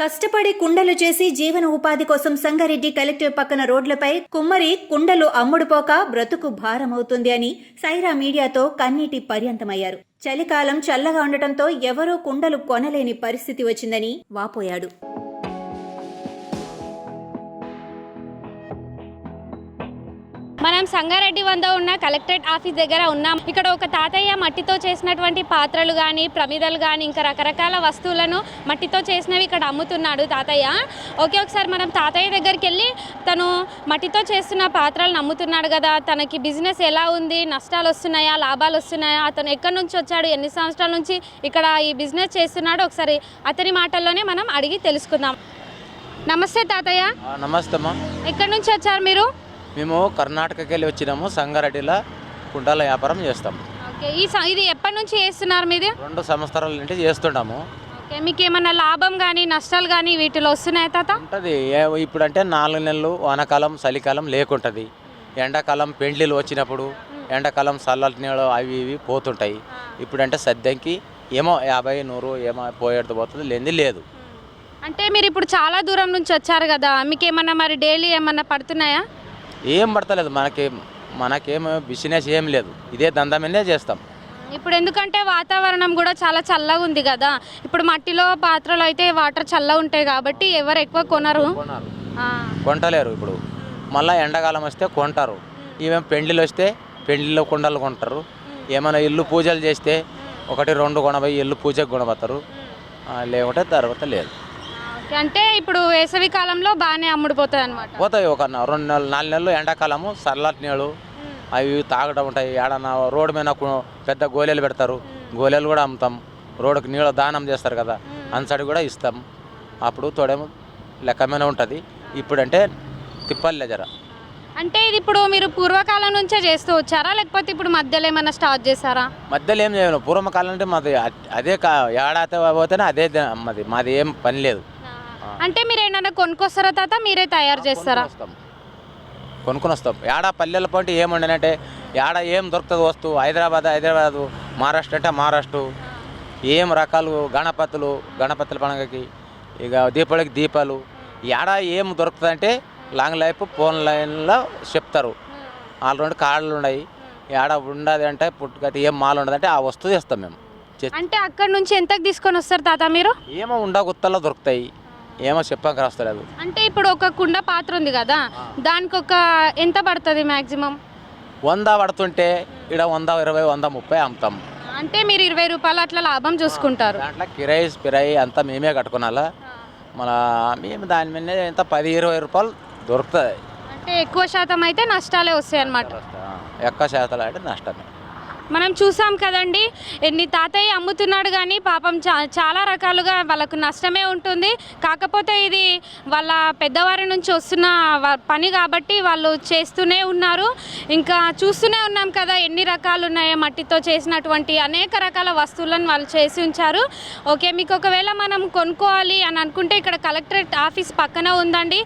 కష్టపడి కుండలు చేసి జీవన ఉపాధి కోసం సంగారెడ్డి కలెక్టర్ పక్కన రోడ్లపై కుమ్మరి కుండలు అమ్ముడుపోక బ్రతుకు భారమవుతుంది అని సైరా మీడియాతో కన్నీటి పర్యంతమయ్యారు. చలికాలం చల్లగా ఉండటంతో ఎవరూ కుండలు కొనలేని పరిస్థితి వచ్చిందని వాపోయాడు. మనం సంగారెడ్డి వద్ద ఉన్న కలెక్టరేట్ ఆఫీస్ దగ్గర ఉన్నాం. ఇక్కడ ఒక తాతయ్య మట్టితో చేసినటువంటి పాత్రలు కానీ ప్రమిదలు కానీ ఇంకా రకరకాల వస్తువులను మట్టితో చేసినవి ఇక్కడ అమ్ముతున్నాడు తాతయ్య. ఓకే ఒకసారి మనం తాతయ్య దగ్గరికి వెళ్ళి తను మట్టితో చేస్తున్న పాత్రలను అమ్ముతున్నాడు కదా తనకి బిజినెస్ ఎలా ఉంది నష్టాలు వస్తున్నాయా లాభాలు వస్తున్నాయా అతను ఎక్కడి నుంచి వచ్చాడు ఎన్ని సంవత్సరాల నుంచి ఇక్కడ ఈ బిజినెస్ చేస్తున్నాడో ఒకసారి అతని మాటల్లోనే మనం అడిగి తెలుసుకుందాం. నమస్తే తాతయ్య. నమస్తే ఎక్కడి నుంచి వచ్చారు మీరు? మేము కర్ణాటకకి వెళ్ళి వచ్చినాము సంగారెడ్డిలో కుంటాల వ్యాపారం చేస్తాం. ఓకే ఈ స- ఇది ఎప్పటి నుంచి చేస్తున్నారు మీది? రెండు సంవత్సరాల నుండి ఓకే మీకు ఏమన్నా లాభం కానీ నష్టాలు కానీ వీటిలో వస్తున్నాయా తాత? ఉంటుంది. ఇప్పుడంటే నాలుగు నెలలు వానాకాలం చలికాలం లేకుంటుంది. ఎండాకాలం పెండ్లిలు వచ్చినప్పుడు ఎండాకాలం చల్లటి నీళ్ళు అవి ఇవి పోతుంటాయి. ఇప్పుడంటే సద్యంకి ఏమో యాభై నూరు ఏమో పోయేది పోతుంది లేనిది లేదు. అంటే మీరు ఇప్పుడు చాలా దూరం నుంచి వచ్చారు కదా మీకు ఏమన్నా మరి డైలీ ఏమన్నా పడుతున్నాయా? ఏం పడతలేదు. మనకేం మనకేం బిజినెస్ ఏం లేదు. ఇదే దందా మీదే చేస్తాం. ఇప్పుడు ఎందుకంటే వాతావరణం కూడా చాలా చల్లగా ఉంది కదా. ఇప్పుడు మట్టిలో పాత్రలు అయితే వాటర్ చల్లగా ఉంటాయి కాబట్టి ఎవరు ఎక్కువ కొనరు. కొంటలేరు ఇప్పుడు. మళ్ళీ ఎండాకాలం వస్తే కొంటారు. ఈమె పెండ్లిలు వస్తే పెండ్లిలో కుండలు కొంటారు. ఏమైనా ఇల్లు పూజలు చేస్తే ఒకటి రెండు కొనబోయి ఇల్లు పూజకు కొనబోతారు. లేకుంటే తర్వాత లేదు. అంటే ఇప్పుడు వేసవి కాలంలో బాగానే అమ్ముడుపోతుంది అనమాట పోతాయి ఒక రెండు నెలలు నాలుగు నెలలు ఎండాకాలము చల్లటి నీళ్ళు అవి తాగడం ఉంటాయి. ఏడన్నా రోడ్డు మీద పెద్ద గోళీలు పెడతారు. గోళీలు కూడా అమ్ముతాం. రోడ్డుకి నీళ్ళు దానం చేస్తారు కదా అన్సడి కూడా ఇస్తాం. అప్పుడు తోడేమో లెక్కమైన ఉంటుంది. ఇప్పుడంటే తిప్పాలి జర అంటే ఇది ఇప్పుడు మీరు పూర్వకాలం నుంచే చేస్తూ వచ్చారా? లేకపోతే ఇప్పుడు మధ్యలో ఏమైనా స్టార్ట్ చేశారా? మధ్యలో ఏం చేయను. పూర్వకాలం అంటే మాది అదే కా ఏడాది పోతేనే అదే మాది మాది ఏం పని లేదు. అంటే మీరు ఏమైనా కొనుక్కొస్తారా తాత? మీరే తయారు చేస్తారా? వస్తాం కొనుక్కొని వస్తాం ఏడ పల్లెల పంట ఏముండనంటే ఏడ ఏం దొరుకుతుంది వస్తువు హైదరాబాద్ హైదరాబాద్ మహారాష్ట్ర అంటే మహారాష్ట్ర. ఏం రకాలు గణపతులు గణపతుల పండుగకి ఇక దీపావళికి దీపాలు. ఏడ ఏం దొరుకుతుంది అంటే లాంగ్ లైఫ్ ఫోన్ లైన్లో చెప్తారు. వాళ్ళు రెండు కార్డులు ఉన్నాయి. ఏడ ఉండదు అంటే పుట్టుకతి ఏం మాల్ ఉండదు అంటే ఆ వస్తువు చేస్తాం మేము. అంటే అక్కడ నుంచి ఎంతకు తీసుకొని వస్తారు తాత మీరు? ఏమో ఉండ గుత్తల్లో దొరుకుతాయి. ఏమో చెప్పాక రాస్తలేదు. అంటే ఇప్పుడు ఒక కుండ పాత్ర ఉంది కదా దానికి ఒక ఎంత పడుతుంది మాక్సిమం వంద పడుతుంటే ఇక్కడ వంద ఇరవై వంద ముప్పై అమ్ముతాం. అంటే మీరు ఇరవై రూపాయలు అట్లా లాభం చూసుకుంటారు. దాంట్లో కిరాయి పిరాయి అంతా మేమే కట్టుకోనాలా మన మేము దాని మీద ఎంత పది ఇరవై రూపాయలు దొరుకుతుంది. అంటే ఎక్కువ శాతం అయితే నష్టాలే వస్తాయి అన్నమాట ఎక్కువ శాతం అంటే నష్టమే. మనం చూసాం కదండి ఎన్ని తాతయ్య అమ్ముతున్నాడు కానీ పాపం చా చాలా రకాలుగా వాళ్ళకు నష్టమే ఉంటుంది. కాకపోతే ఇది వాళ్ళ పెద్దవారి నుంచి వస్తున్న వ- పని కాబట్టి వాళ్ళు చేస్తూనే ఉన్నారు. ఇంకా చూస్తూనే ఉన్నాం కదా ఎన్ని రకాలు ఉన్నాయో మట్టితో చేసినటువంటి అనేక రకాల వస్తువులను వాళ్ళు చేసి ఉంచారు. ఓకే మీకు ఒకవేళ మనం కొనుక్కోవాలి అని అనుకుంటే ఇక్కడ కలెక్టరేట్ ఆఫీస్ పక్కన ఉందండి.